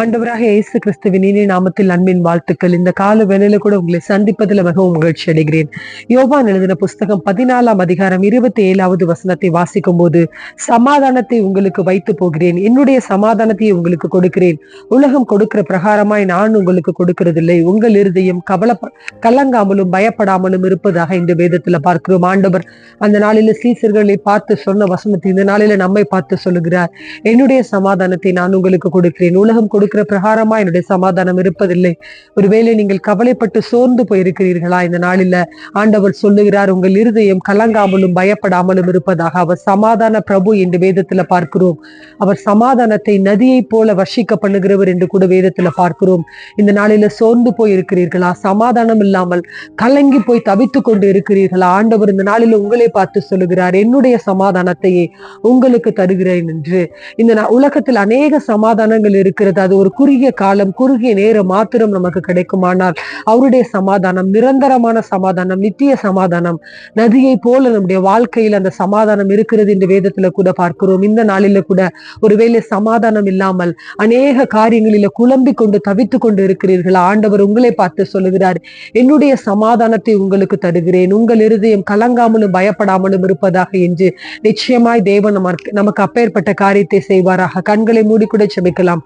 ஆண்டவராக இயேசு கிறிஸ்துவின் இனி நாமத்தில் அன்பின் வாழ்த்துக்கள். இந்த கால வேலையில கூட உங்களை சந்திப்பதில் மிகவும் மகிழ்ச்சி அடைகிறேன். யோபான் எழுதின புஸ்தகம் பதினாலாம் அதிகாரம் இருபத்தி ஏழாவது வசனத்தை வாசிக்கும் போது சமாதானத்தை உங்களுக்கு வைத்து போகிறேன். என்னுடைய சமாதானத்தை உங்களுக்கு கொடுக்கிறேன். உலகம் கொடுக்கிற பிரகாரமாய் நான் உங்களுக்கு கொடுக்கிறதில்லை. உங்கள் இருதயம் கவல கலங்காமலும் பயப்படாமலும் இருப்பதாக இந்த வேதத்துல பார்க்கிறோம். ஆண்டவர் அந்த நாளில சீசர்களை பார்த்து சொன்ன வசனத்தை இந்த நாளில நம்மை பார்த்து சொல்லுகிறார். என்னுடைய சமாதானத்தை நான் உங்களுக்கு கொடுக்கிறேன். உலகம் கொடுக்கிற பிரகாரமா என்னுடைய சமாதானம் இருப்பதில்லை. ஒருவேளை நீங்கள் கவலைப்பட்டு சோர்ந்து போயிருக்கிறீர்களா? இந்த நாளில ஆண்டவர் சொல்லுகிறார் உங்கள் இருதயம் கலங்காமலும் பயப்படாமலும் இருப்பதாக அவர் சமாதான பிரபு என்று வேதத்துல பார்க்கிறோம். அவர் சமாதானத்தை நதியை போல வர்ஷிக்க பண்ணுகிறவர் என்று கூட வேதத்துல பார்க்கிறோம். இந்த நாளில சோர்ந்து போய் இருக்கிறீர்களா சமாதானம் இல்லாமல் கலங்கி போய் தவித்து கொண்டு இருக்கிறீர்களா? ஆண்டவர் இந்த நாளில உங்களை பார்த்து சொல்லுகிறார் என்னுடைய சமாதானத்தையே உங்களுக்கு தருகிறேன் என்று. இந்த உலகத்தில் அநேக சமாதானங்கள் இருக்கிறது. அது அது ஒரு குறுகிய காலம் குறுகிய நேரம் மாத்திரம் நமக்கு கிடைக்குமானால் அவருடைய சமாதானம் நிரந்தரமான சமாதானம் நித்திய சமாதானம் நதியை போல நம்முடைய வாழ்க்கையில் அந்த சமாதானம் இருக்கிறது இந்த வேதத்துல கூட பார்க்கிறோம். இந்த நாளில கூட ஒருவேளை சமாதானம் இல்லாமல் அநேக காரியங்களில குழம்பிக் கொண்டு தவித்து கொண்டு இருக்கிறீர்கள்? ஆண்டவர் உங்களை பார்த்து சொல்லுகிறார் என்னுடைய சமாதானத்தை உங்களுக்கு தருகிறேன். உங்கள் இருதயம் கலங்காமலும் பயப்படாமலும் இருப்பதாக என்று நிச்சயமாய் தேவன் நமக்கு அப்பேற்பட்ட காரியத்தை செய்வாராக. கண்களை மூடி கூட செபிக்கலாம்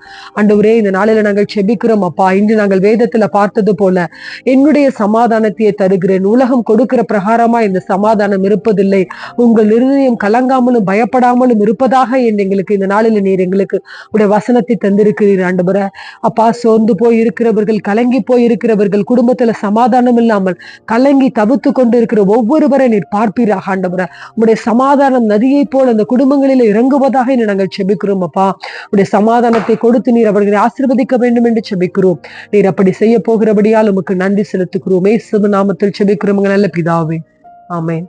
ஆண்டவரே இந்த நாளில நாங்கள் செபிக்கிறோம் அப்பா. இன்று நாங்கள் வேதத்துல பார்த்தது போல என்னுடைய சமாதானத்தையே தருகிறேன். உலகம் கொடுக்கிற பிரகாரமா இந்த சமாதானம் இருப்பதில்லை. உங்கள் இருதயம் கலங்காமலும் பயப்படாமலும் இருப்பதாக என்று எங்களுக்கு இந்த நாளில நீர் எங்களுக்கு உடைய வசனத்தை தந்திருக்கிறீர் ஆண்டவர. அப்பா சோர்ந்து போய் இருக்கிறவர்கள் கலங்கி போய் இருக்கிறவர்கள் குடும்பத்துல சமாதானம் இல்லாமல் கலங்கி தவித்து கொண்டு இருக்கிற ஒவ்வொருவரை நீர் பார்ப்பீராக ஆண்டவர. உடைய சமாதானம் நதியை போல் அந்த குடும்பங்களில் இறங்குவதாக நாங்கள் செபிக்கிறோம் அப்பா. உடைய சமாதானத்தை கொடுத்து நீர் அவர்கள் ஆசிர்வதிக்க வேண்டும் என்று செபிக்கிறோம். நீர் அப்படி செய்ய போகிறபடியால் உமக்கு நன்றி செலுத்துகிறோம். இயேசு நாமத்தில் செபிக்கிறோம். நல்ல பிதாவே. ஆமேன்.